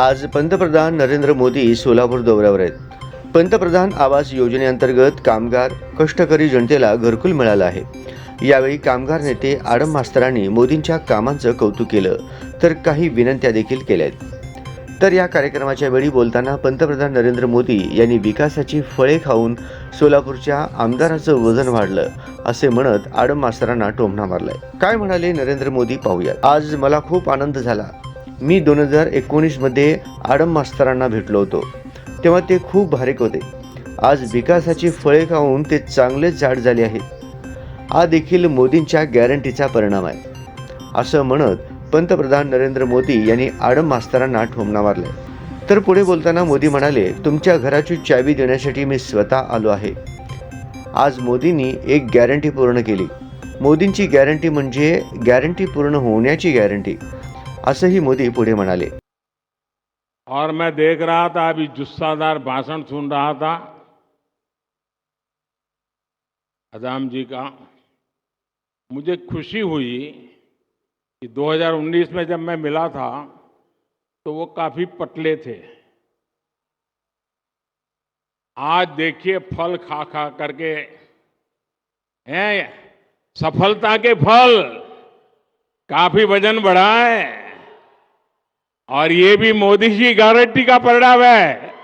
आज पंतप्रधान नरेंद्र मोदी सोलापूर दौऱ्यावर आहेत. पंतप्रधान आवास योजनेअंतर्गत कामगार कष्टकरी जनतेला घरकुल मिळालं आहे. यावेळी कामगार नेते आडम मास्तरांनी मोदींच्या कामांचं कौतुक केलं तर काही विनंत्या देखील केल्या आहेत. तर या कार्यक्रमाच्या वेळी बोलताना पंतप्रधान नरेंद्र मोदी यांनी विकासाची फळे खाऊन सोलापूरच्या आमदाराचं वजन वाढलं असे म्हणत आडम मास्तरांना टोमणा मारलाय. काय म्हणाले नरेंद्र मोदी पाहूया आज मला खूप आनंद झाला. मी दोन हजार एकोणीसमध्ये आडम मास्तरांना भेटलो होतो. तेव्हा ते खूप भारीक होते. आज विकासाची फळे खाऊन ते चांगलेच झाड झाले आहे हा देखील मोदींच्या गॅरंटीचा परिणाम आहे. असं म्हणत पंतप्रधान नरेंद्र मोदी यांनी आडम मास्तरांना ठोमणा मारलाय. तर पुढे बोलताना मोदी म्हणाले तुमच्या घराची चावी देण्यासाठी मी स्वतः आलो आहे. आज मोदींनी एक गॅरंटी पूर्ण केली. मोदींची गॅरंटी म्हणजे गॅरंटी पूर्ण होण्याची गॅरंटी. असंही मोदी पुढे म्हणाले. और मैं देख रहा था, अभी जुस्सादार भाषण सुन रहा था। अदाम जी का, मुझे खुशी हुई कि 2019 में जब मैं मिला था तो वो काफ़ी पतले थे। आज देखिए, फल खा खा करके, हैं, सफलता के फल, काफ़ी वज़न बढ़ा है और ये भी मोदी जी गारंटी का परिणाम है।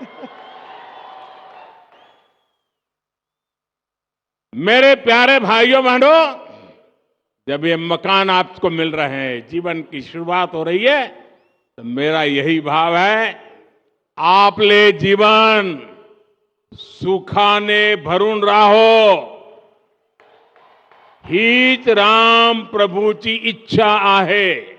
मेरे प्यारे भाइयों, बहनों, जब ये मकान आपको मिल रहे हैं, जीवन की शुरुआत हो रही है तो मेरा यही भाव है आप ले जीवन सुखाने भरुण राहो। हीच राम प्रभूची इच्छा आहे।